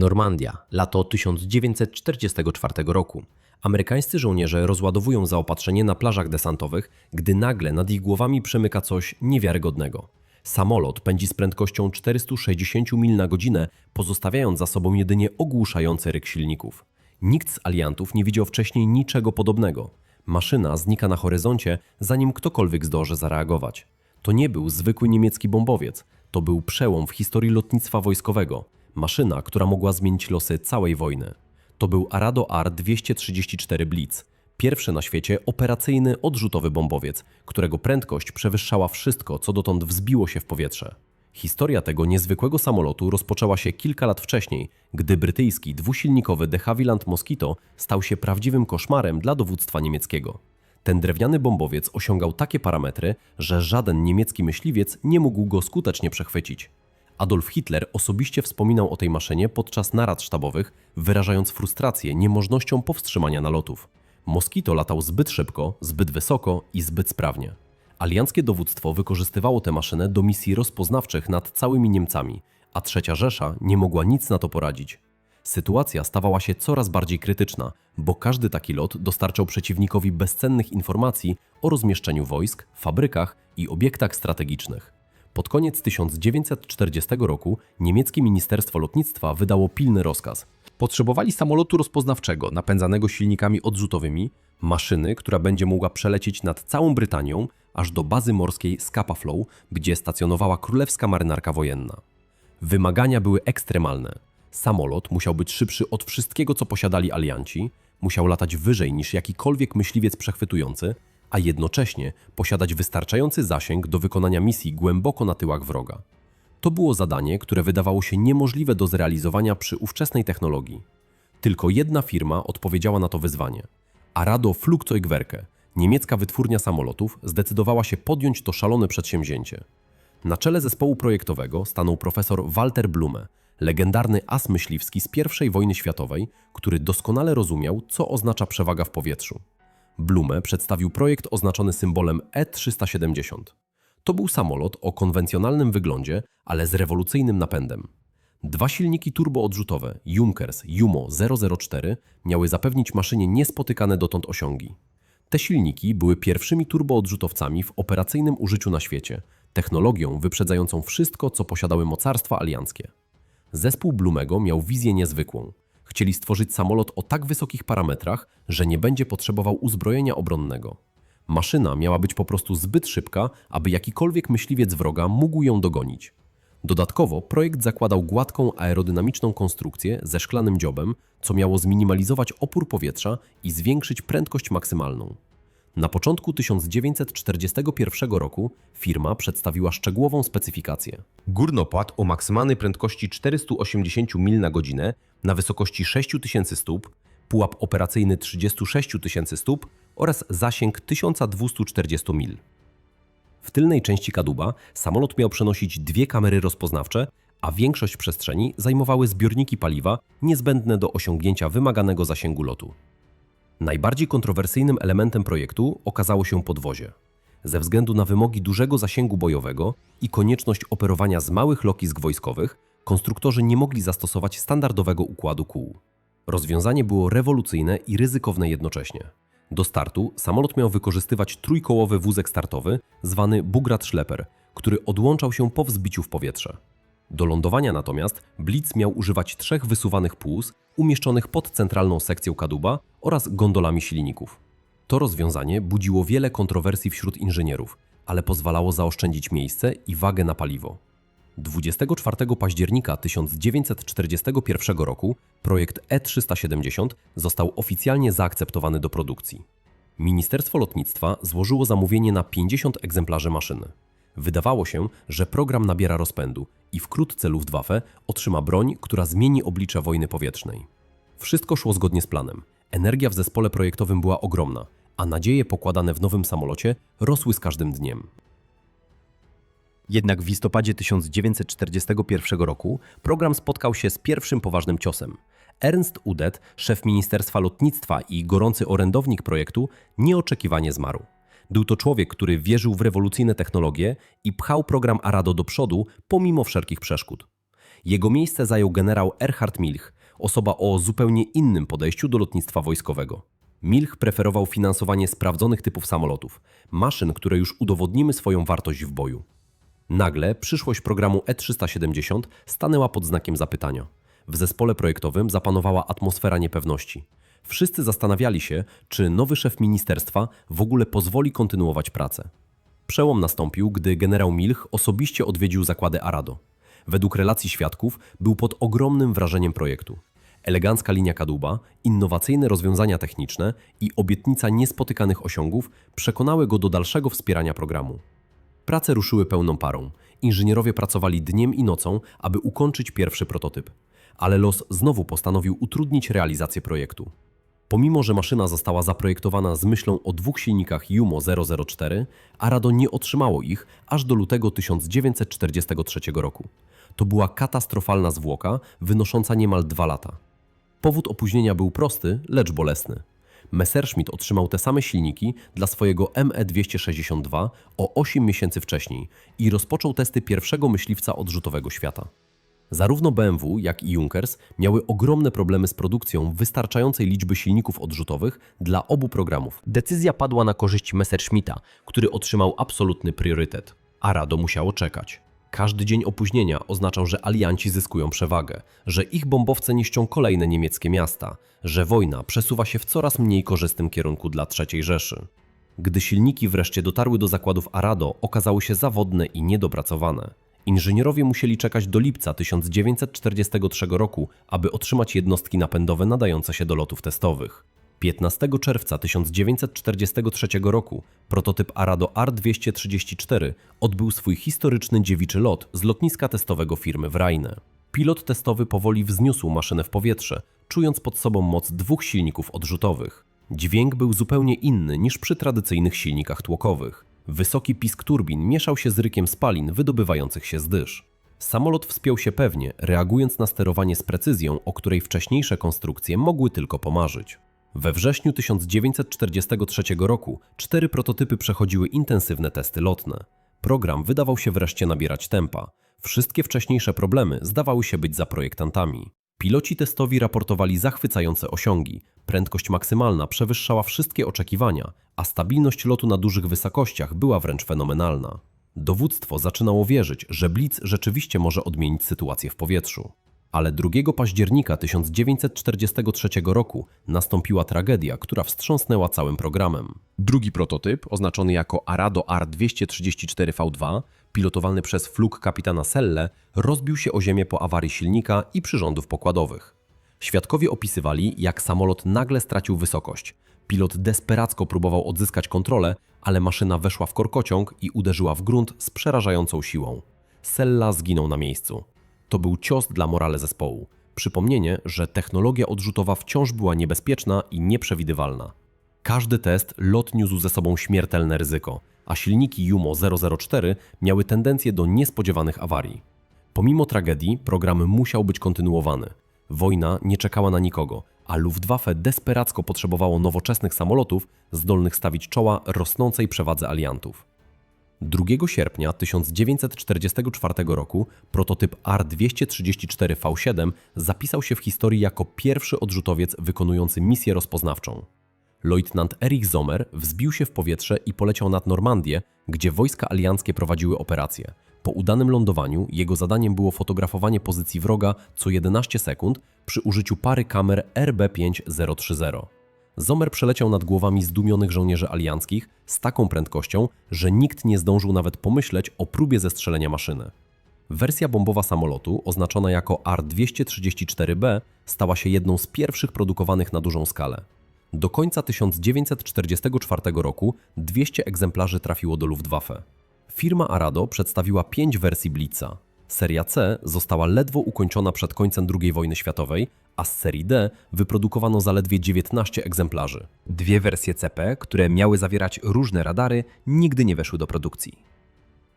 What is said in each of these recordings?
Normandia, lato 1944 roku. Amerykańscy żołnierze rozładowują zaopatrzenie na plażach desantowych, gdy nagle nad ich głowami przemyka coś niewiarygodnego. Samolot pędzi z prędkością 460 mil na godzinę, pozostawiając za sobą jedynie ogłuszający ryk silników. Nikt z aliantów nie widział wcześniej niczego podobnego. Maszyna znika na horyzoncie, zanim ktokolwiek zdąży zareagować. To nie był zwykły niemiecki bombowiec, to był przełom w historii lotnictwa wojskowego. Maszyna, która mogła zmienić losy całej wojny. To był Arado R-234 Blitz, pierwszy na świecie operacyjny odrzutowy bombowiec, którego prędkość przewyższała wszystko, co dotąd wzbiło się w powietrze. Historia tego niezwykłego samolotu rozpoczęła się kilka lat wcześniej, gdy brytyjski dwusilnikowy de Havilland Mosquito stał się prawdziwym koszmarem dla dowództwa niemieckiego. Ten drewniany bombowiec osiągał takie parametry, że żaden niemiecki myśliwiec nie mógł go skutecznie przechwycić. Adolf Hitler osobiście wspominał o tej maszynie podczas narad sztabowych, wyrażając frustrację niemożnością powstrzymania nalotów. Moskito latał zbyt szybko, zbyt wysoko i zbyt sprawnie. Alianckie dowództwo wykorzystywało tę maszynę do misji rozpoznawczych nad całymi Niemcami, a Trzecia Rzesza nie mogła nic na to poradzić. Sytuacja stawała się coraz bardziej krytyczna, bo każdy taki lot dostarczał przeciwnikowi bezcennych informacji o rozmieszczeniu wojsk, fabrykach i obiektach strategicznych. Pod koniec 1940 roku niemieckie Ministerstwo Lotnictwa wydało pilny rozkaz. Potrzebowali samolotu rozpoznawczego napędzanego silnikami odrzutowymi, maszyny, która będzie mogła przelecieć nad całą Brytanią aż do bazy morskiej Scapa Flow, gdzie stacjonowała królewska marynarka wojenna. Wymagania były ekstremalne. Samolot musiał być szybszy od wszystkiego, co posiadali alianci, musiał latać wyżej niż jakikolwiek myśliwiec przechwytujący, a jednocześnie posiadać wystarczający zasięg do wykonania misji głęboko na tyłach wroga. To było zadanie, które wydawało się niemożliwe do zrealizowania przy ówczesnej technologii. Tylko jedna firma odpowiedziała na to wyzwanie. Arado Flugzeugwerke, niemiecka wytwórnia samolotów, zdecydowała się podjąć to szalone przedsięwzięcie. Na czele zespołu projektowego stanął profesor Walter Blume, legendarny as myśliwski z I wojny światowej, który doskonale rozumiał, co oznacza przewaga w powietrzu. Blume przedstawił projekt oznaczony symbolem E370. To był samolot o konwencjonalnym wyglądzie, ale z rewolucyjnym napędem. Dwa silniki turboodrzutowe Junkers Jumo 004 miały zapewnić maszynie niespotykane dotąd osiągi. Te silniki były pierwszymi turboodrzutowcami w operacyjnym użyciu na świecie, technologią wyprzedzającą wszystko, co posiadały mocarstwa alianckie. Zespół Blumego miał wizję niezwykłą. Chcieli stworzyć samolot o tak wysokich parametrach, że nie będzie potrzebował uzbrojenia obronnego. Maszyna miała być po prostu zbyt szybka, aby jakikolwiek myśliwiec wroga mógł ją dogonić. Dodatkowo projekt zakładał gładką aerodynamiczną konstrukcję ze szklanym dziobem, co miało zminimalizować opór powietrza i zwiększyć prędkość maksymalną. Na początku 1941 roku firma przedstawiła szczegółową specyfikację. Górnopłat o maksymalnej prędkości 480 mil na godzinę na wysokości 6000 stóp, pułap operacyjny 36 tysięcy stóp oraz zasięg 1240 mil. W tylnej części kadłuba samolot miał przenosić dwie kamery rozpoznawcze, a większość przestrzeni zajmowały zbiorniki paliwa niezbędne do osiągnięcia wymaganego zasięgu lotu. Najbardziej kontrowersyjnym elementem projektu okazało się podwozie. Ze względu na wymogi dużego zasięgu bojowego i konieczność operowania z małych lokisk wojskowych, konstruktorzy nie mogli zastosować standardowego układu kół. Rozwiązanie było rewolucyjne i ryzykowne jednocześnie. Do startu samolot miał wykorzystywać trójkołowy wózek startowy zwany Bugrat Schlepper, który odłączał się po wzbiciu w powietrze. Do lądowania natomiast Blitz miał używać trzech wysuwanych płuc umieszczonych pod centralną sekcją kadłuba oraz gondolami silników. To rozwiązanie budziło wiele kontrowersji wśród inżynierów, ale pozwalało zaoszczędzić miejsce i wagę na paliwo. 24 października 1941 roku projekt E370 został oficjalnie zaakceptowany do produkcji. Ministerstwo Lotnictwa złożyło zamówienie na 50 egzemplarzy maszyny. Wydawało się, że program nabiera rozpędu i wkrótce Luftwaffe otrzyma broń, która zmieni oblicze wojny powietrznej. Wszystko szło zgodnie z planem. Energia w zespole projektowym była ogromna, a nadzieje pokładane w nowym samolocie rosły z każdym dniem. Jednak w listopadzie 1941 roku program spotkał się z pierwszym poważnym ciosem. Ernst Udet, szef Ministerstwa Lotnictwa i gorący orędownik projektu, nieoczekiwanie zmarł. Był to człowiek, który wierzył w rewolucyjne technologie i pchał program Arado do przodu pomimo wszelkich przeszkód. Jego miejsce zajął generał Erhard Milch, osoba o zupełnie innym podejściu do lotnictwa wojskowego. Milch preferował finansowanie sprawdzonych typów samolotów, maszyn, które już udowodnimy swoją wartość w boju. Nagle przyszłość programu E370 stanęła pod znakiem zapytania. W zespole projektowym zapanowała atmosfera niepewności. Wszyscy zastanawiali się, czy nowy szef ministerstwa w ogóle pozwoli kontynuować pracę. Przełom nastąpił, gdy generał Milch osobiście odwiedził zakłady Arado. Według relacji świadków był pod ogromnym wrażeniem projektu. Elegancka linia kadłuba, innowacyjne rozwiązania techniczne i obietnica niespotykanych osiągów przekonały go do dalszego wspierania programu. Prace ruszyły pełną parą. Inżynierowie pracowali dniem i nocą, aby ukończyć pierwszy prototyp. Ale los znowu postanowił utrudnić realizację projektu. Pomimo, że maszyna została zaprojektowana z myślą o dwóch silnikach Jumo 004, Arado nie otrzymało ich aż do lutego 1943 roku. To była katastrofalna zwłoka, wynosząca niemal dwa lata. Powód opóźnienia był prosty, lecz bolesny. Messerschmitt otrzymał te same silniki dla swojego ME-262 o 8 miesięcy wcześniej i rozpoczął testy pierwszego myśliwca odrzutowego świata. Zarówno BMW, jak i Junkers miały ogromne problemy z produkcją wystarczającej liczby silników odrzutowych dla obu programów. Decyzja padła na korzyść Messerschmitta, który otrzymał absolutny priorytet. A Rado musiało czekać. Każdy dzień opóźnienia oznaczał, że alianci zyskują przewagę, że ich bombowce niszczą kolejne niemieckie miasta, że wojna przesuwa się w coraz mniej korzystnym kierunku dla III Rzeszy. Gdy silniki wreszcie dotarły do zakładów Arado, okazały się zawodne i niedopracowane. Inżynierowie musieli czekać do lipca 1943 roku, aby otrzymać jednostki napędowe nadające się do lotów testowych. 15 czerwca 1943 roku prototyp Arado R-234 odbył swój historyczny dziewiczy lot z lotniska testowego firmy w Rheine. Pilot testowy powoli wzniósł maszynę w powietrze, czując pod sobą moc dwóch silników odrzutowych. Dźwięk był zupełnie inny niż przy tradycyjnych silnikach tłokowych. Wysoki pisk turbin mieszał się z rykiem spalin wydobywających się z dysz. Samolot wspiął się pewnie, reagując na sterowanie z precyzją, o której wcześniejsze konstrukcje mogły tylko pomarzyć. We wrześniu 1943 roku cztery prototypy przechodziły intensywne testy lotne. Program wydawał się wreszcie nabierać tempa. Wszystkie wcześniejsze problemy zdawały się być za projektantami. Piloci testowi raportowali zachwycające osiągi. Prędkość maksymalna przewyższała wszystkie oczekiwania, a stabilność lotu na dużych wysokościach była wręcz fenomenalna. Dowództwo zaczynało wierzyć, że Blitz rzeczywiście może odmienić sytuację w powietrzu. Ale 2 października 1943 roku nastąpiła tragedia, która wstrząsnęła całym programem. Drugi prototyp, oznaczony jako Arado R-234V2, pilotowany przez fluk kapitana Selle, rozbił się o ziemię po awarii silnika i przyrządów pokładowych. Świadkowie opisywali, jak samolot nagle stracił wysokość. Pilot desperacko próbował odzyskać kontrolę, ale maszyna weszła w korkociąg i uderzyła w grunt z przerażającą siłą. Sella zginął na miejscu. To był cios dla morale zespołu. Przypomnienie, że technologia odrzutowa wciąż była niebezpieczna i nieprzewidywalna. Każdy test lot niósł ze sobą śmiertelne ryzyko, a silniki Jumo 004 miały tendencję do niespodziewanych awarii. Pomimo tragedii, program musiał być kontynuowany. Wojna nie czekała na nikogo, a Luftwaffe desperacko potrzebowało nowoczesnych samolotów zdolnych stawić czoła rosnącej przewadze aliantów. 2 sierpnia 1944 roku prototyp R-234V7 zapisał się w historii jako pierwszy odrzutowiec wykonujący misję rozpoznawczą. Leutnant Erich Sommer wzbił się w powietrze i poleciał nad Normandię, gdzie wojska alianckie prowadziły operację. Po udanym lądowaniu jego zadaniem było fotografowanie pozycji wroga co 11 sekund przy użyciu pary kamer RB5030. Zomer przeleciał nad głowami zdumionych żołnierzy alianckich z taką prędkością, że nikt nie zdążył nawet pomyśleć o próbie zestrzelenia maszyny. Wersja bombowa samolotu, oznaczona jako R-234B, stała się jedną z pierwszych produkowanych na dużą skalę. Do końca 1944 roku 200 egzemplarzy trafiło do Luftwaffe. Firma Arado przedstawiła pięć wersji Blitza. Seria C została ledwo ukończona przed końcem II wojny światowej, a z serii D wyprodukowano zaledwie 19 egzemplarzy. Dwie wersje CP, które miały zawierać różne radary, nigdy nie weszły do produkcji.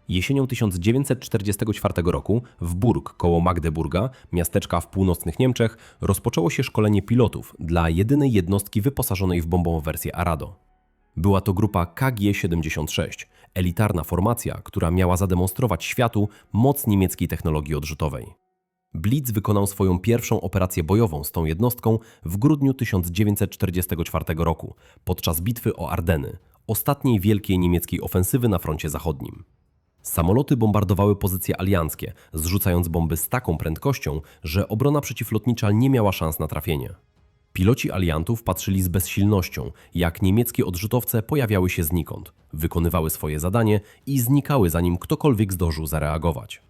Jesienią 1944 roku w Burg koło Magdeburga, miasteczka w północnych Niemczech, rozpoczęło się szkolenie pilotów dla jedynej jednostki wyposażonej w bombową wersję Arado. Była to grupa KG-76, elitarna formacja, która miała zademonstrować światu moc niemieckiej technologii odrzutowej. Blitz wykonał swoją pierwszą operację bojową z tą jednostką w grudniu 1944 roku podczas bitwy o Ardeny, ostatniej wielkiej niemieckiej ofensywy na froncie zachodnim. Samoloty bombardowały pozycje alianckie, zrzucając bomby z taką prędkością, że obrona przeciwlotnicza nie miała szans na trafienie. Piloci aliantów patrzyli z bezsilnością, jak niemieckie odrzutowce pojawiały się znikąd, wykonywały swoje zadanie i znikały zanim ktokolwiek zdążył zareagować.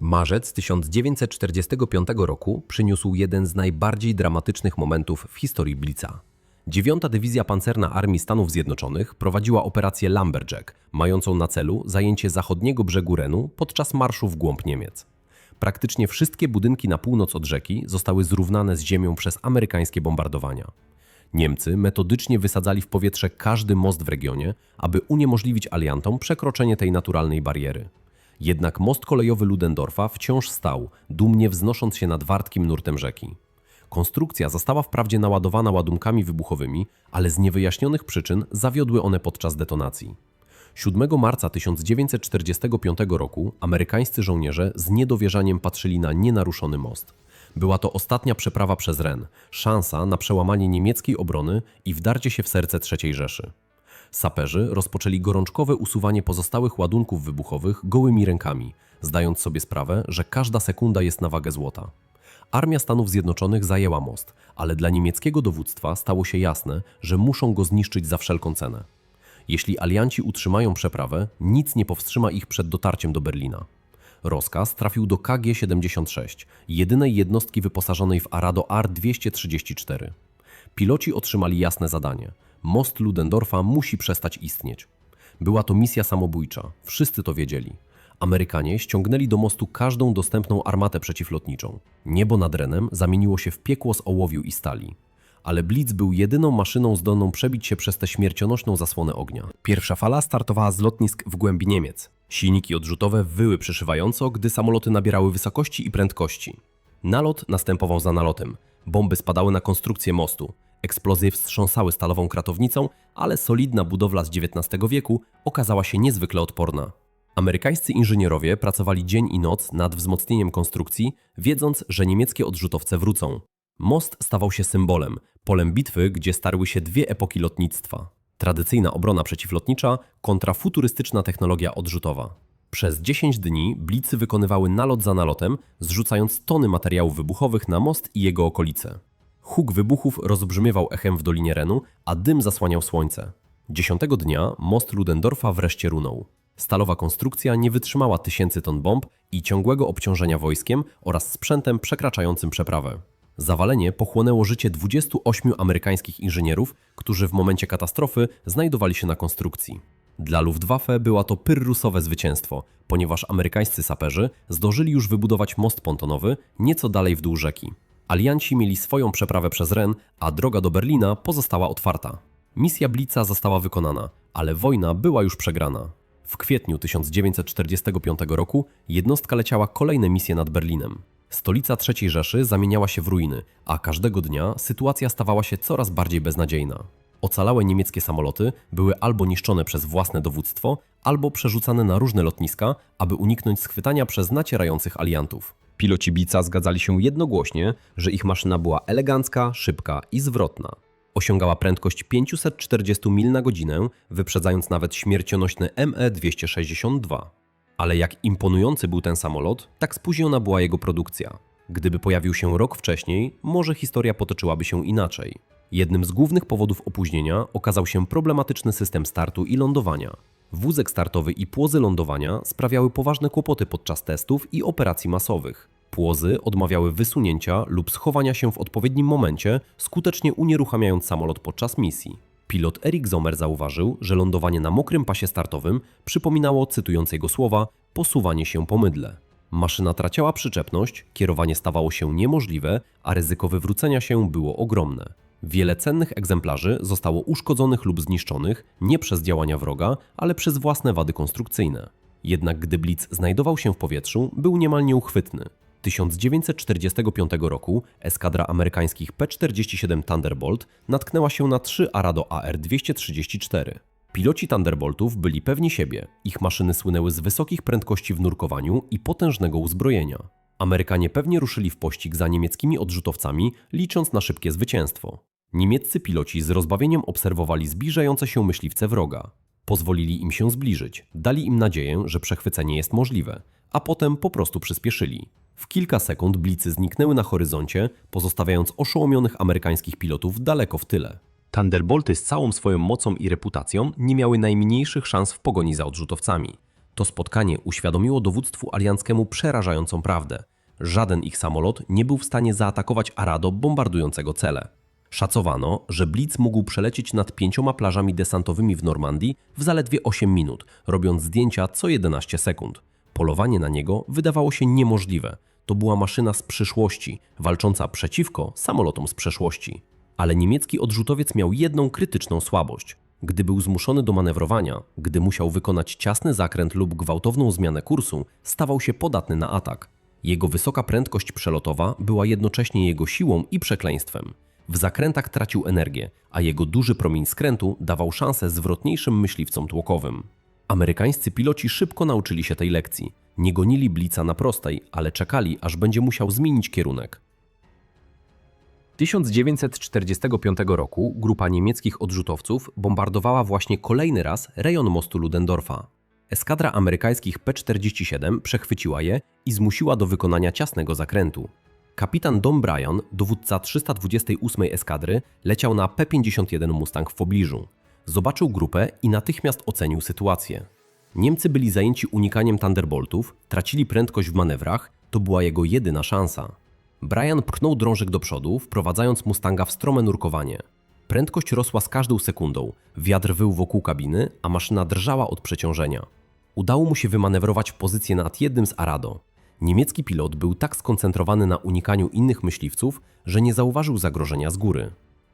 Marzec 1945 roku przyniósł jeden z najbardziej dramatycznych momentów w historii Blitza. Dziewiąta Dywizja Pancerna Armii Stanów Zjednoczonych prowadziła operację Lumberjack, mającą na celu zajęcie zachodniego brzegu Renu podczas marszu w głąb Niemiec. Praktycznie wszystkie budynki na północ od rzeki zostały zrównane z ziemią przez amerykańskie bombardowania. Niemcy metodycznie wysadzali w powietrze każdy most w regionie, aby uniemożliwić aliantom przekroczenie tej naturalnej bariery. Jednak most kolejowy Ludendorfa wciąż stał, dumnie wznosząc się nad wartkim nurtem rzeki. Konstrukcja została wprawdzie naładowana ładunkami wybuchowymi, ale z niewyjaśnionych przyczyn zawiodły one podczas detonacji. 7 marca 1945 roku amerykańscy żołnierze z niedowierzaniem patrzyli na nienaruszony most. Była to ostatnia przeprawa przez Ren, szansa na przełamanie niemieckiej obrony i wdarcie się w serce III Rzeszy. Saperzy rozpoczęli gorączkowe usuwanie pozostałych ładunków wybuchowych gołymi rękami, zdając sobie sprawę, że każda sekunda jest na wagę złota. Armia Stanów Zjednoczonych zajęła most, ale dla niemieckiego dowództwa stało się jasne, że muszą go zniszczyć za wszelką cenę. Jeśli alianci utrzymają przeprawę, nic nie powstrzyma ich przed dotarciem do Berlina. Rozkaz trafił do KG-76, jedynej jednostki wyposażonej w Arado AR-234. Piloci otrzymali jasne zadanie. Most Ludendorfa musi przestać istnieć. Była to misja samobójcza, wszyscy to wiedzieli. Amerykanie ściągnęli do mostu każdą dostępną armatę przeciwlotniczą. Niebo nad Renem zamieniło się w piekło z ołowiu i stali. Ale Blitz był jedyną maszyną zdolną przebić się przez tę śmiercionośną zasłonę ognia. Pierwsza fala startowała z lotnisk w głębi Niemiec. Silniki odrzutowe wyły przeszywająco, gdy samoloty nabierały wysokości i prędkości. Nalot następował za nalotem. Bomby spadały na konstrukcję mostu. Eksplozje wstrząsały stalową kratownicą, ale solidna budowla z XIX wieku okazała się niezwykle odporna. Amerykańscy inżynierowie pracowali dzień i noc nad wzmocnieniem konstrukcji, wiedząc, że niemieckie odrzutowce wrócą. Most stawał się symbolem, polem bitwy, gdzie starły się dwie epoki lotnictwa. Tradycyjna obrona przeciwlotnicza kontra futurystyczna technologia odrzutowa. Przez 10 dni blicy wykonywały nalot za nalotem, zrzucając tony materiałów wybuchowych na most i jego okolice. Huk wybuchów rozbrzmiewał echem w Dolinie Renu, a dym zasłaniał słońce. Dziesiątego dnia most Ludendorfa wreszcie runął. Stalowa konstrukcja nie wytrzymała tysięcy ton bomb i ciągłego obciążenia wojskiem oraz sprzętem przekraczającym przeprawę. Zawalenie pochłonęło życie 28 amerykańskich inżynierów, którzy w momencie katastrofy znajdowali się na konstrukcji. Dla Luftwaffe była to pyrrusowe zwycięstwo, ponieważ amerykańscy saperzy zdążyli już wybudować most pontonowy nieco dalej w dół rzeki. Alianci mieli swoją przeprawę przez Ren, a droga do Berlina pozostała otwarta. Misja Blitza została wykonana, ale wojna była już przegrana. W kwietniu 1945 roku jednostka leciała kolejne misje nad Berlinem. Stolica III Rzeszy zamieniała się w ruiny, a każdego dnia sytuacja stawała się coraz bardziej beznadziejna. Ocalałe niemieckie samoloty były albo niszczone przez własne dowództwo, albo przerzucane na różne lotniska, aby uniknąć schwytania przez nacierających aliantów. Piloci Bica zgadzali się jednogłośnie, że ich maszyna była elegancka, szybka i zwrotna. Osiągała prędkość 540 mil na godzinę, wyprzedzając nawet śmiercionośny E ME-262. Ale jak imponujący był ten samolot, tak spóźniona była jego produkcja. Gdyby pojawił się rok wcześniej, może historia potoczyłaby się inaczej. Jednym z głównych powodów opóźnienia okazał się problematyczny system startu i lądowania. Wózek startowy i płozy lądowania sprawiały poważne kłopoty podczas testów i operacji masowych. Płozy odmawiały wysunięcia lub schowania się w odpowiednim momencie, skutecznie unieruchamiając samolot podczas misji. Pilot Erik Zomer zauważył, że lądowanie na mokrym pasie startowym przypominało, cytując jego słowa, posuwanie się po mydle. Maszyna traciła przyczepność, kierowanie stawało się niemożliwe, a ryzyko wywrócenia się było ogromne. Wiele cennych egzemplarzy zostało uszkodzonych lub zniszczonych nie przez działania wroga, ale przez własne wady konstrukcyjne. Jednak gdy Blitz znajdował się w powietrzu, był niemal nieuchwytny. 1945 roku eskadra amerykańskich P-47 Thunderbolt natknęła się na trzy Arado AR-234. Piloci Thunderboltów byli pewni siebie, ich maszyny słynęły z wysokich prędkości w nurkowaniu i potężnego uzbrojenia. Amerykanie pewnie ruszyli w pościg za niemieckimi odrzutowcami, licząc na szybkie zwycięstwo. Niemieccy piloci z rozbawieniem obserwowali zbliżające się myśliwce wroga. Pozwolili im się zbliżyć, dali im nadzieję, że przechwycenie jest możliwe, a potem po prostu przyspieszyli. W kilka sekund blicy zniknęły na horyzoncie, pozostawiając oszołomionych amerykańskich pilotów daleko w tyle. Thunderbolty z całą swoją mocą i reputacją nie miały najmniejszych szans w pogoni za odrzutowcami. To spotkanie uświadomiło dowództwu alianckiemu przerażającą prawdę. Żaden ich samolot nie był w stanie zaatakować Arado bombardującego cele. Szacowano, że Blitz mógł przelecieć nad pięcioma plażami desantowymi w Normandii w zaledwie 8 minut, robiąc zdjęcia co 11 sekund. Polowanie na niego wydawało się niemożliwe. To była maszyna z przyszłości, walcząca przeciwko samolotom z przeszłości. Ale niemiecki odrzutowiec miał jedną krytyczną słabość. Gdy był zmuszony do manewrowania, gdy musiał wykonać ciasny zakręt lub gwałtowną zmianę kursu, stawał się podatny na atak. Jego wysoka prędkość przelotowa była jednocześnie jego siłą i przekleństwem. W zakrętach tracił energię, a jego duży promień skrętu dawał szansę zwrotniejszym myśliwcom tłokowym. Amerykańscy piloci szybko nauczyli się tej lekcji. Nie gonili Blica na prostej, ale czekali, aż będzie musiał zmienić kierunek. 1945 roku grupa niemieckich odrzutowców bombardowała właśnie kolejny raz rejon mostu Ludendorfa. Eskadra amerykańskich P-47 przechwyciła je i zmusiła do wykonania ciasnego zakrętu. Kapitan Dom Bryan, dowódca 328 eskadry, leciał na P-51 Mustang w pobliżu. Zobaczył grupę i natychmiast ocenił sytuację. Niemcy byli zajęci unikaniem Thunderboltów, tracili prędkość w manewrach, to była jego jedyna szansa. Brian pchnął drążek do przodu, wprowadzając Mustanga w strome nurkowanie. Prędkość rosła z każdą sekundą, wiatr wył wokół kabiny, a maszyna drżała od przeciążenia. Udało mu się wymanewrować w pozycję nad jednym z Arado. Niemiecki pilot był tak skoncentrowany na unikaniu innych myśliwców, że nie zauważył zagrożenia z góry.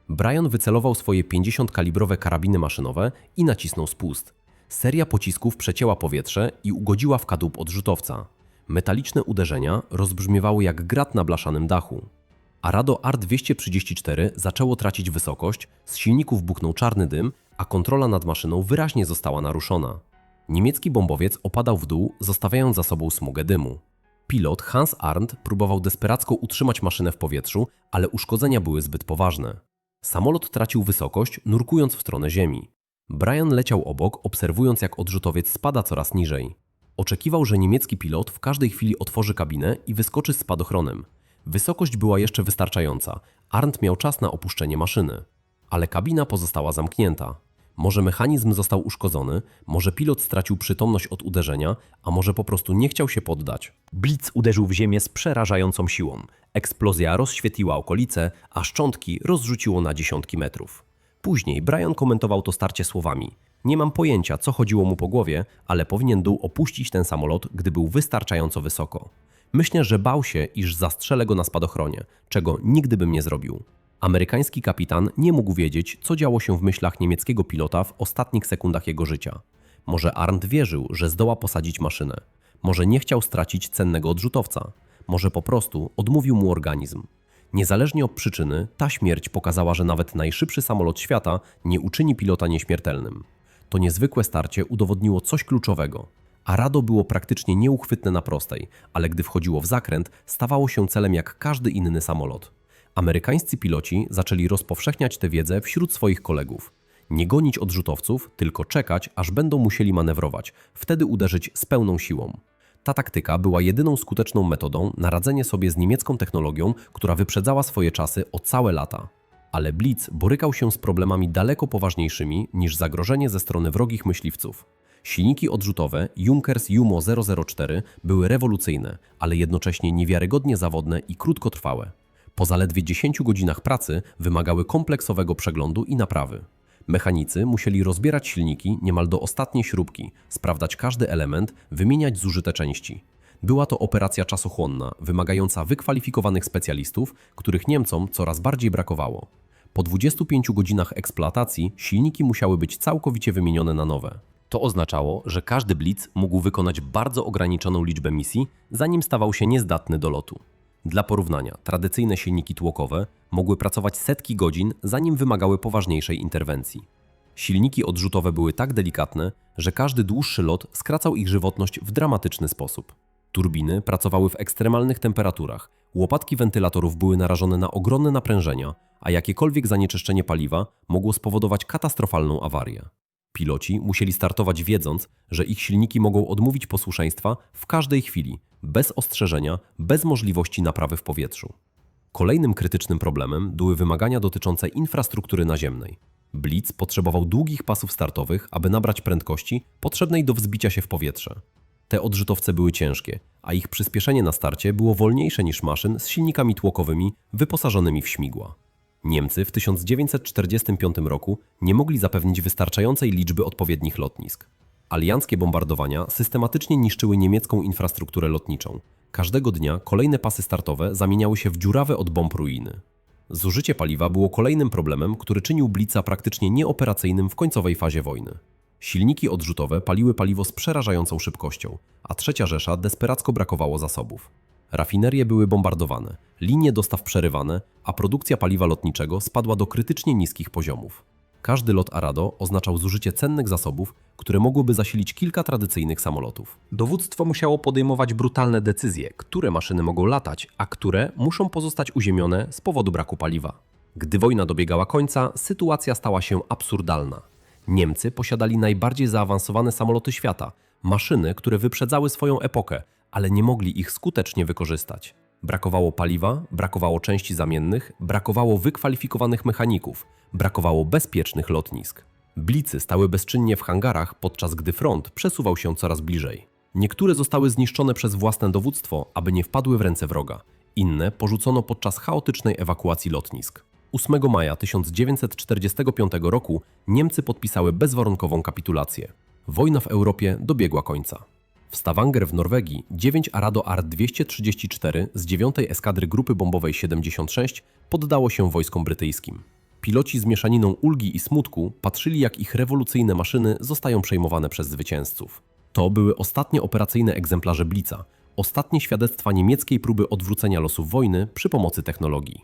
Brian wycelował swoje 50-kalibrowe karabiny maszynowe i nacisnął spust. Seria pocisków przecięła powietrze i ugodziła w kadłub odrzutowca. Metaliczne uderzenia rozbrzmiewały jak grat na blaszanym dachu. Arado AR-234 zaczęło tracić wysokość, z silników buknął czarny dym, a kontrola nad maszyną wyraźnie została naruszona. Niemiecki bombowiec opadał w dół, zostawiając za sobą smugę dymu. Pilot Hans Arndt próbował desperacko utrzymać maszynę w powietrzu, ale uszkodzenia były zbyt poważne. Samolot tracił wysokość, nurkując w stronę ziemi. Brian leciał obok, obserwując jak odrzutowiec spada coraz niżej. Oczekiwał, że niemiecki pilot w każdej chwili otworzy kabinę i wyskoczy z spadochronem. Wysokość była jeszcze wystarczająca. Arndt miał czas na opuszczenie maszyny. Ale kabina pozostała zamknięta. Może mechanizm został uszkodzony, może pilot stracił przytomność od uderzenia, a może po prostu nie chciał się poddać. Blitz uderzył w ziemię z przerażającą siłą. Eksplozja rozświetliła okolice, a szczątki rozrzuciło na dziesiątki metrów. Później Brian komentował to starcie słowami: Nie mam pojęcia, co chodziło mu po głowie, ale powinien był opuścić ten samolot, gdy był wystarczająco wysoko. Myślę, że bał się, iż zastrzelę go na spadochronie, czego nigdy bym nie zrobił. Amerykański kapitan nie mógł wiedzieć, co działo się w myślach niemieckiego pilota w ostatnich sekundach jego życia. Może Arndt wierzył, że zdoła posadzić maszynę. Może nie chciał stracić cennego odrzutowca. Może po prostu odmówił mu organizm. Niezależnie od przyczyny, ta śmierć pokazała, że nawet najszybszy samolot świata nie uczyni pilota nieśmiertelnym. To niezwykłe starcie udowodniło coś kluczowego. Arado było praktycznie nieuchwytne na prostej, ale gdy wchodziło w zakręt, stawało się celem jak każdy inny samolot. Amerykańscy piloci zaczęli rozpowszechniać tę wiedzę wśród swoich kolegów. Nie gonić odrzutowców, tylko czekać, aż będą musieli manewrować, wtedy uderzyć z pełną siłą. Ta taktyka była jedyną skuteczną metodą na radzenie sobie z niemiecką technologią, która wyprzedzała swoje czasy o całe lata. Ale Blitz borykał się z problemami daleko poważniejszymi niż zagrożenie ze strony wrogich myśliwców. Silniki odrzutowe Junkers Jumo 004 były rewolucyjne, ale jednocześnie niewiarygodnie zawodne i krótkotrwałe. Po zaledwie 10 godzinach pracy wymagały kompleksowego przeglądu i naprawy. Mechanicy musieli rozbierać silniki niemal do ostatniej śrubki, sprawdzać każdy element, wymieniać zużyte części. Była to operacja czasochłonna, wymagająca wykwalifikowanych specjalistów, których Niemcom coraz bardziej brakowało. Po 25 godzinach eksploatacji silniki musiały być całkowicie wymienione na nowe. To oznaczało, że każdy Blitz mógł wykonać bardzo ograniczoną liczbę misji, zanim stawał się niezdatny do lotu. Dla porównania, tradycyjne silniki tłokowe mogły pracować setki godzin, zanim wymagały poważniejszej interwencji. Silniki odrzutowe były tak delikatne, że każdy dłuższy lot skracał ich żywotność w dramatyczny sposób. Turbiny pracowały w ekstremalnych temperaturach, łopatki wentylatorów były narażone na ogromne naprężenia, a jakiekolwiek zanieczyszczenie paliwa mogło spowodować katastrofalną awarię. Piloci musieli startować wiedząc, że ich silniki mogą odmówić posłuszeństwa w każdej chwili, bez ostrzeżenia, bez możliwości naprawy w powietrzu. Kolejnym krytycznym problemem były wymagania dotyczące infrastruktury naziemnej. Blitz potrzebował długich pasów startowych, aby nabrać prędkości potrzebnej do wzbicia się w powietrze. Te odrzutowce były ciężkie, a ich przyspieszenie na starcie było wolniejsze niż maszyn z silnikami tłokowymi wyposażonymi w śmigła. Niemcy w 1945 roku nie mogli zapewnić wystarczającej liczby odpowiednich lotnisk. Alianckie bombardowania systematycznie niszczyły niemiecką infrastrukturę lotniczą. Każdego dnia kolejne pasy startowe zamieniały się w dziurawe od bomb ruiny. Zużycie paliwa było kolejnym problemem, który czynił Blitza praktycznie nieoperacyjnym w końcowej fazie wojny. Silniki odrzutowe paliły paliwo z przerażającą szybkością, a trzecia Rzesza desperacko brakowało zasobów. Rafinerie były bombardowane, linie dostaw przerywane, a produkcja paliwa lotniczego spadła do krytycznie niskich poziomów. Każdy lot Arado oznaczał zużycie cennych zasobów, które mogłyby zasilić kilka tradycyjnych samolotów. Dowództwo musiało podejmować brutalne decyzje, które maszyny mogą latać, a które muszą pozostać uziemione z powodu braku paliwa. Gdy wojna dobiegała końca, sytuacja stała się absurdalna. Niemcy posiadali najbardziej zaawansowane samoloty świata, maszyny, które wyprzedzały swoją epokę, ale nie mogli ich skutecznie wykorzystać. Brakowało paliwa, brakowało części zamiennych, brakowało wykwalifikowanych mechaników, brakowało bezpiecznych lotnisk. Blicy stały bezczynnie w hangarach, podczas gdy front przesuwał się coraz bliżej. Niektóre zostały zniszczone przez własne dowództwo, aby nie wpadły w ręce wroga. Inne porzucono podczas chaotycznej ewakuacji lotnisk. 8 maja 1945 roku Niemcy podpisały bezwarunkową kapitulację. Wojna w Europie dobiegła końca. W Stavanger w Norwegii 9 Arado AR-234 z 9 Eskadry Grupy Bombowej 76 poddało się wojskom brytyjskim. Piloci z mieszaniną ulgi i smutku patrzyli, jak ich rewolucyjne maszyny zostają przejmowane przez zwycięzców. To były ostatnie operacyjne egzemplarze Blica, ostatnie świadectwa niemieckiej próby odwrócenia losów wojny przy pomocy technologii.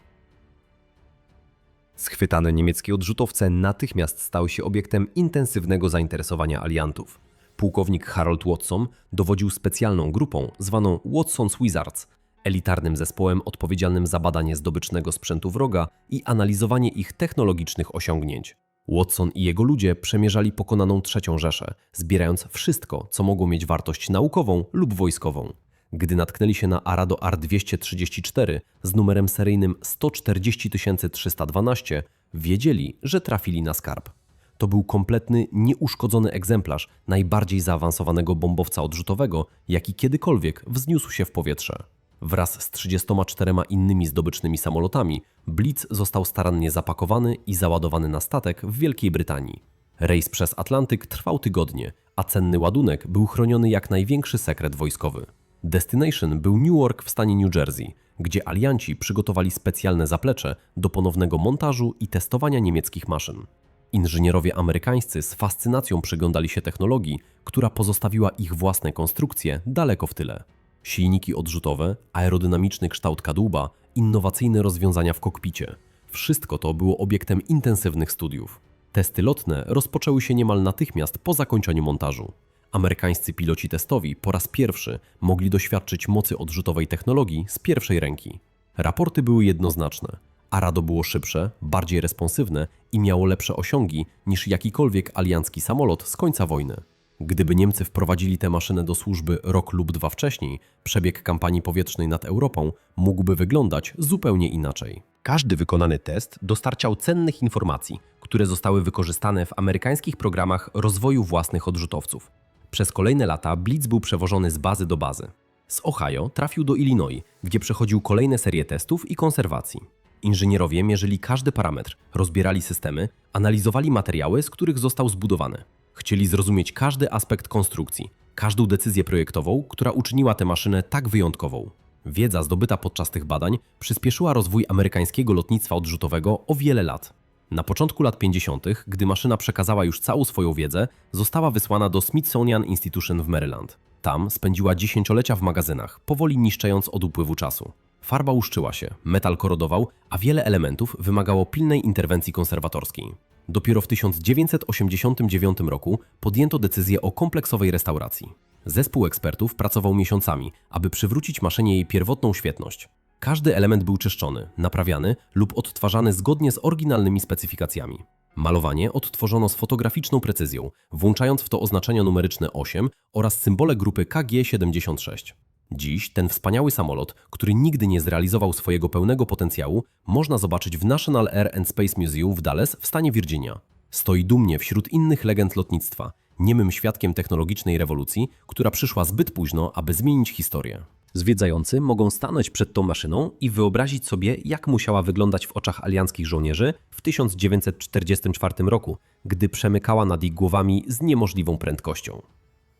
Schwytane niemieckie odrzutowce natychmiast stały się obiektem intensywnego zainteresowania aliantów. Pułkownik Harold Watson dowodził specjalną grupą zwaną Watson's Wizards, elitarnym zespołem odpowiedzialnym za badanie zdobycznego sprzętu wroga i analizowanie ich technologicznych osiągnięć. Watson i jego ludzie przemierzali pokonaną trzecią Rzeszę, zbierając wszystko, co mogło mieć wartość naukową lub wojskową. Gdy natknęli się na Arado R234 z numerem seryjnym 140312, wiedzieli, że trafili na skarb. To był kompletny, nieuszkodzony egzemplarz najbardziej zaawansowanego bombowca odrzutowego, jaki kiedykolwiek wzniósł się w powietrze. Wraz z 34 innymi zdobycznymi samolotami, Blitz został starannie zapakowany i załadowany na statek w Wielkiej Brytanii. Rejs przez Atlantyk trwał tygodnie, a cenny ładunek był chroniony jak największy sekret wojskowy. Destination był Newark w stanie New Jersey, gdzie alianci przygotowali specjalne zaplecze do ponownego montażu i testowania niemieckich maszyn. Inżynierowie amerykańscy z fascynacją przyglądali się technologii, która pozostawiła ich własne konstrukcje daleko w tyle. Silniki odrzutowe, aerodynamiczny kształt kadłuba, innowacyjne rozwiązania w kokpicie. Wszystko to było obiektem intensywnych studiów. Testy lotne rozpoczęły się niemal natychmiast po zakończeniu montażu. Amerykańscy piloci testowi po raz pierwszy mogli doświadczyć mocy odrzutowej technologii z pierwszej ręki. Raporty były jednoznaczne. Arado było szybsze, bardziej responsywne i miało lepsze osiągi niż jakikolwiek aliancki samolot z końca wojny. Gdyby Niemcy wprowadzili tę maszynę do służby rok lub dwa wcześniej, przebieg kampanii powietrznej nad Europą mógłby wyglądać zupełnie inaczej. Każdy wykonany test dostarczał cennych informacji, które zostały wykorzystane w amerykańskich programach rozwoju własnych odrzutowców. Przez kolejne lata Blitz był przewożony z bazy do bazy. Z Ohio trafił do Illinois, gdzie przechodził kolejne serie testów i konserwacji. Inżynierowie mierzyli każdy parametr, rozbierali systemy, analizowali materiały, z których został zbudowany. Chcieli zrozumieć każdy aspekt konstrukcji, każdą decyzję projektową, która uczyniła tę maszynę tak wyjątkową. Wiedza zdobyta podczas tych badań przyspieszyła rozwój amerykańskiego lotnictwa odrzutowego o wiele lat. Na początku lat 50., gdy maszyna przekazała już całą swoją wiedzę, została wysłana do Smithsonian Institution w Maryland. Tam spędziła dziesięciolecia w magazynach, powoli niszcząc od upływu czasu. Farba łuszczyła się, metal korodował, a wiele elementów wymagało pilnej interwencji konserwatorskiej. Dopiero w 1989 roku podjęto decyzję o kompleksowej restauracji. Zespół ekspertów pracował miesiącami, aby przywrócić maszynie jej pierwotną świetność. Każdy element był czyszczony, naprawiany lub odtwarzany zgodnie z oryginalnymi specyfikacjami. Malowanie odtworzono z fotograficzną precyzją, włączając w to oznaczenia numeryczne 8 oraz symbole grupy KG76. Dziś ten wspaniały samolot, który nigdy nie zrealizował swojego pełnego potencjału, można zobaczyć w National Air and Space Museum w Dallas w stanie Virginia. Stoi dumnie wśród innych legend lotnictwa, niemym świadkiem technologicznej rewolucji, która przyszła zbyt późno, aby zmienić historię. Zwiedzający mogą stanąć przed tą maszyną i wyobrazić sobie, jak musiała wyglądać w oczach alianckich żołnierzy w 1944 roku, gdy przemykała nad ich głowami z niemożliwą prędkością.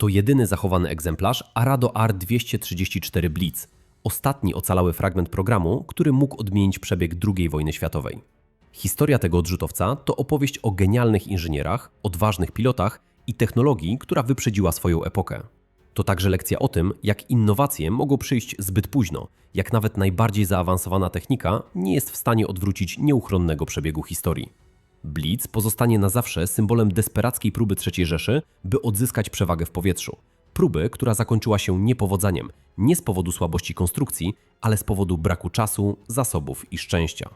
To jedyny zachowany egzemplarz Arado R-234 Blitz, ostatni ocalały fragment programu, który mógł odmienić przebieg II wojny światowej. Historia tego odrzutowca to opowieść o genialnych inżynierach, odważnych pilotach i technologii, która wyprzedziła swoją epokę. To także lekcja o tym, jak innowacje mogą przyjść zbyt późno, jak nawet najbardziej zaawansowana technika nie jest w stanie odwrócić nieuchronnego przebiegu historii. Blitz pozostanie na zawsze symbolem desperackiej próby III Rzeszy, by odzyskać przewagę w powietrzu. Próby, która zakończyła się niepowodzeniem, nie z powodu słabości konstrukcji, ale z powodu braku czasu, zasobów i szczęścia.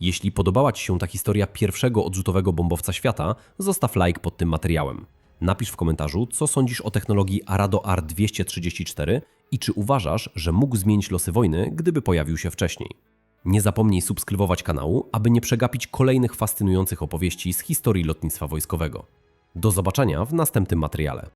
Jeśli podobała Ci się ta historia pierwszego odrzutowego bombowca świata, zostaw like pod tym materiałem. Napisz w komentarzu, co sądzisz o technologii Arado R234 i czy uważasz, że mógł zmienić losy wojny, gdyby pojawił się wcześniej. Nie zapomnij subskrybować kanału, aby nie przegapić kolejnych fascynujących opowieści z historii lotnictwa wojskowego. Do zobaczenia w następnym materiale.